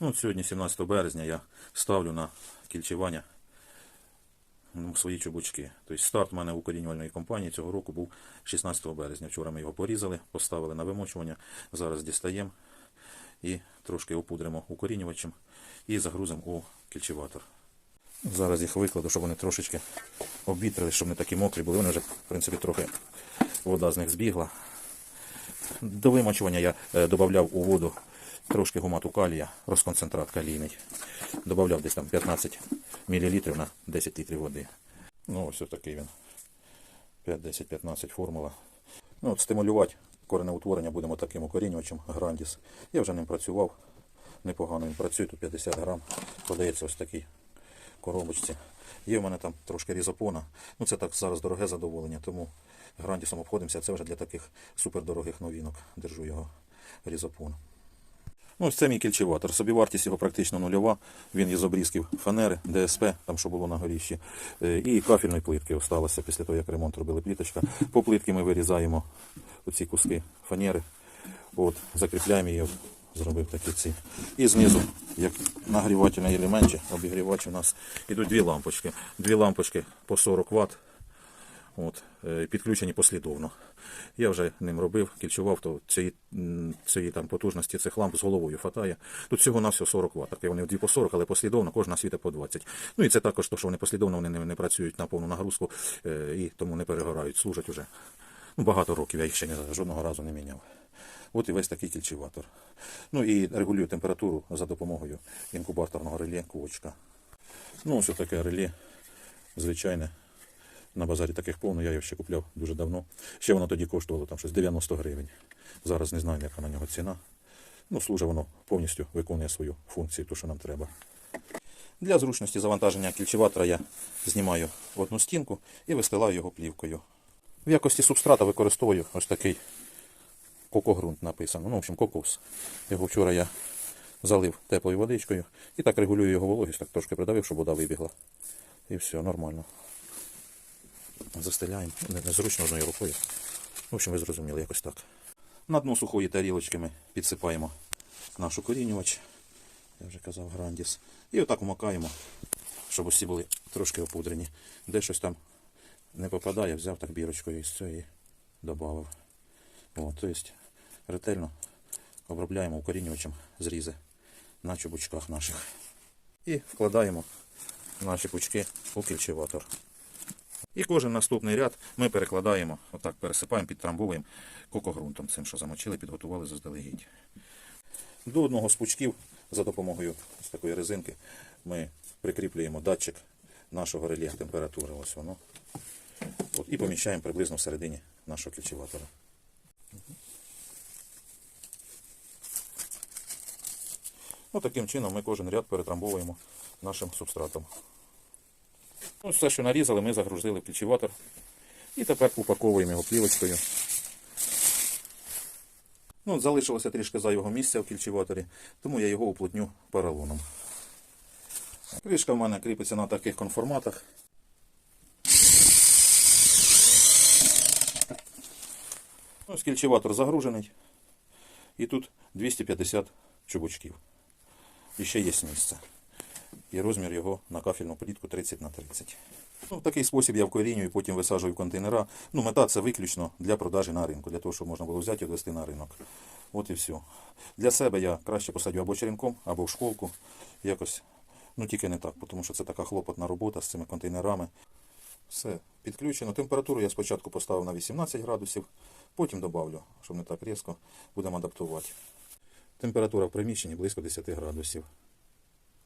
Ну, сьогодні, 17 березня, я ставлю на кільчування ну, свої чубучки. Тобто старт у мене укорінювальної компанії цього року був 16 березня. Вчора ми його порізали, поставили на вимочування. Зараз дістаємо і трошки опудримо укорінювачем і загрузимо у кільчеватор. Зараз їх викладу, щоб вони трошечки обвітрили, щоб не такі мокрі були. Вони вже, в принципі, трохи вода з них збігла. До вимочування я е, додавав у воду трошки гумату калія, розконцентрат калійний. Додавав десь там 15 мл на 10 літрів води. Ну, ось такий він. 5-10-15 формула. Ну, от стимулювати коренеутворення будемо таким укорінювачем Грандіс. Я вже ним працював. Непогано він працює, тут 50 грам. Подається ось такий коробочці. Є в мене там трошки різопона. Ну це так зараз дороге задоволення, тому грандісом обходимося. Це вже для таких супердорогих новинок. Держу його різопон. Ну, це мій кільчеватор. Собівартість його практично нульова. Він із обрізків фанери, ДСП, там що було на горіщі, е, і кафельної плитки осталося після того, як ремонт робили пліточка. По плитки ми вирізаємо оці куски фанери, от, закріпляємо її, зробив такі ці. І знизу, як нагрівательний елемент, обігрівач у нас ідуть дві лампочки. Дві лампочки по 40 Вт. От, е, підключені послідовно. Я вже ним робив, кільчував, то цієї, цієї там потужності цих ламп з головою хватає. Тут всього на всього 40 Вт. Вони дві по 40, але послідовно кожна світить по 20. Ну і це також, то, що вони послідовно вони не, не працюють на повну нагрузку е, і тому не перегорають, служать уже. Ну, багато років я їх ще не, жодного разу не міняв. От і весь такий кільчеватор. Ну і регулюю температуру за допомогою інкубаторного реле кулочка. Ну, ось таке реле звичайне. На базарі таких повно, я його ще купляв дуже давно. Ще воно тоді коштувало там щось 90 гривень. Зараз не знаю, яка на нього ціна. Ну, служить воно повністю виконує свою функцію, ту, що нам треба. Для зручності завантаження кільчеватора я знімаю одну стінку і вистилаю його плівкою. В якості субстрата використовую ось такий кокогрунт написано. Ну, в общем, кокос. Його вчора я залив теплою водичкою і так регулюю його вологість, так трошки придавив, щоб вода вибігла. І все, нормально. Застеляємо. Не- Незручно одною рукою. В общем, ви зрозуміли, якось так. На дно сухої тарілочки ми підсипаємо наш укорінювач. Я вже казав грандіс. І отак вмикаємо, щоб усі були трошки опудрені. Де щось там не попадає, взяв так бірочкою із цієї додав. Тобто ретельно обробляємо укорінювачем зрізи на чубучках наших. І вкладаємо наші пучки у кільчеватор. І кожен наступний ряд ми перекладаємо, отак пересипаємо, підтрамбовуємо кокогрунтом цим, що замочили, підготували заздалегідь. До одного з пучків за допомогою ось такої резинки ми прикріплюємо датчик нашого реле температури. Ось воно. От, і поміщаємо приблизно всередині нашого кільчеватора. Таким чином ми кожен ряд перетрамбовуємо нашим субстратом. Ну, все, що нарізали, ми загрузили в кільчеватор. І тепер упаковуємо його плівочкою. Ну, залишилося трішки зайвого місця в кільчеваторі, тому я його уплотню поролоном. Кришка в мене кріпиться на таких конформатах. Ось кільчеватор загружений. І тут 250 чубучків. І ще є місце. І розмір його на кафельну плітку 30 на 30. Ну, в такий спосіб я вкорінюю, потім висаджую контейнера. Ну, мета це виключно для продажі на ринку, для того, щоб можна було взяти і відвести на ринок. От і все. Для себе я краще посадю або черенком, або в школку. Якось. Ну тільки не так, тому що це така хлопотна робота з цими контейнерами. Все, підключено. Температуру я спочатку поставив на 18 градусів, потім добавлю, щоб не так різко, будемо адаптувати. Температура в приміщенні близько 10 градусів.